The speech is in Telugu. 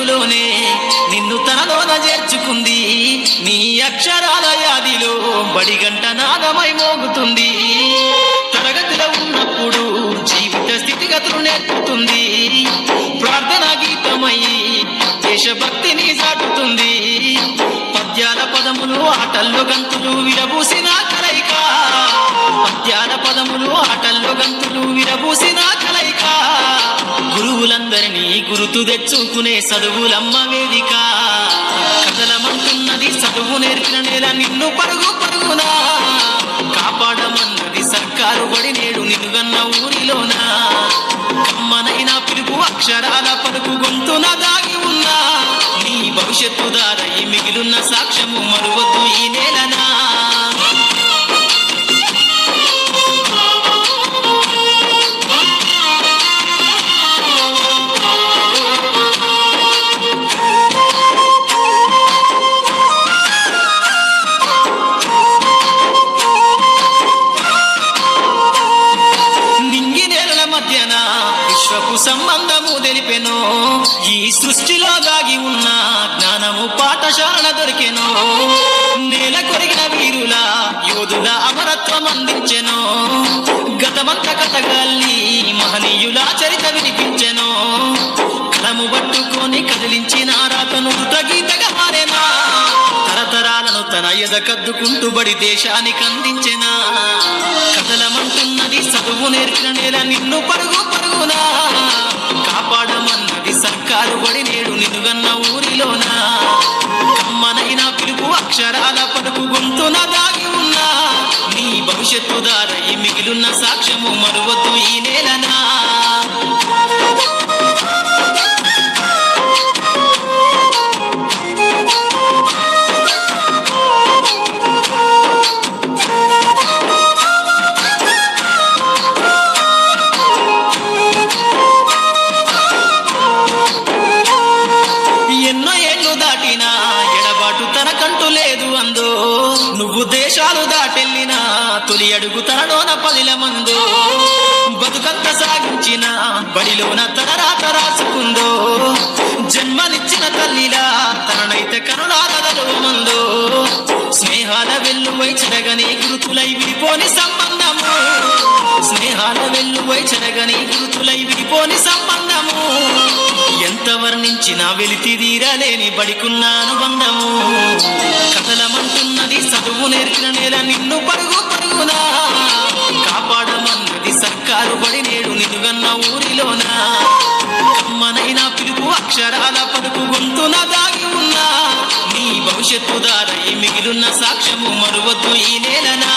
బుడి నిన్ను తనలోన చేర్చుకుంది. నీ అక్షరాల యాదిలో బడిగంట నాదమై మోగుతుంది. తరగతిలో ఉన్నప్పుడు జీవిత స్థితిగతులు నేర్పుతుంది. ప్రార్థన గీతమై దేశభక్తిని సాటుతుంది. పద్యాల పదములు ఆటల్లో గంతులు విడబూసిన కలయిక గుర్తు తెచ్చుకునే చదువులమ్మ వేదిక. కదలమంటున్నది చదువు నేర్పిన నేల నిన్ను పరుగు పరుగునా. కాపాడమన్నది సర్కారు పడి నేడు నిన్నుగన్న ఊరిలోనా. కమ్మనైన పిలుపు అక్షరాల పలుకు గొంతున దాగి ఉన్నా. నీ భవిష్యత్తు దారై మిగిలున్న సాక్ష్యము మరువద్దు ఈ నేలనా. మధ్యన విశ్వపు సంబంధము తెలిపెను. ఈ సృష్టిలో దాగి ఉన్న జ్ఞానము పాఠశాల దొరికెను. ఎద కద్దుకుంటూ బడి దేశానికి అందించెనా? కదలమంటున్నది చదువు నేర్చిన నేల నిన్ను పరుగు పరుగునా? కాపాడమన్నది సర్కారు బడి నేడు నిన్నుగన్న ఊరిలోనా? కమ్మనైన పిలుపు అక్షరాల పలుకు గొంతున దాగి ఉన్నా? నీ భవిష్యత్తు దారై మిగిలున్న సాక్ష్యము మరువద్దు ఈ నేలనా? వెళ్ళిన తొలి అడుగు తనలోన పదిల ముందు. బతుకంత సాగించిన బడిలోన తన రాత రాసుకుందో. జన్మనిచ్చిన తల్లిలా తననైతే కనులారదలు ముందు. స్నేహాల వెల్లువై చెరగని గురుతులై విడిపోని సంబంధము. స్నేహాల వెల్లువై చెరగని గురు వర్ణించినా వెలితి తీరలేని బడికున్న అనుబంధము కథలమంటున్నది చదువు నేర్చిన నేల నిన్ను పరుగు పరుగునా. కాపాడమన్నది సర్కారు బడి నేడు నిన్నుగన్న ఊరిలోనా. కమ్మనైన పిలుపు అక్షరాల పలుకు గొంతున దాగి ఉన్నా. నీ భవిష్యత్తు దారై మిగిలున్న సాక్ష్యము మరువద్దు ఈ నేలనా.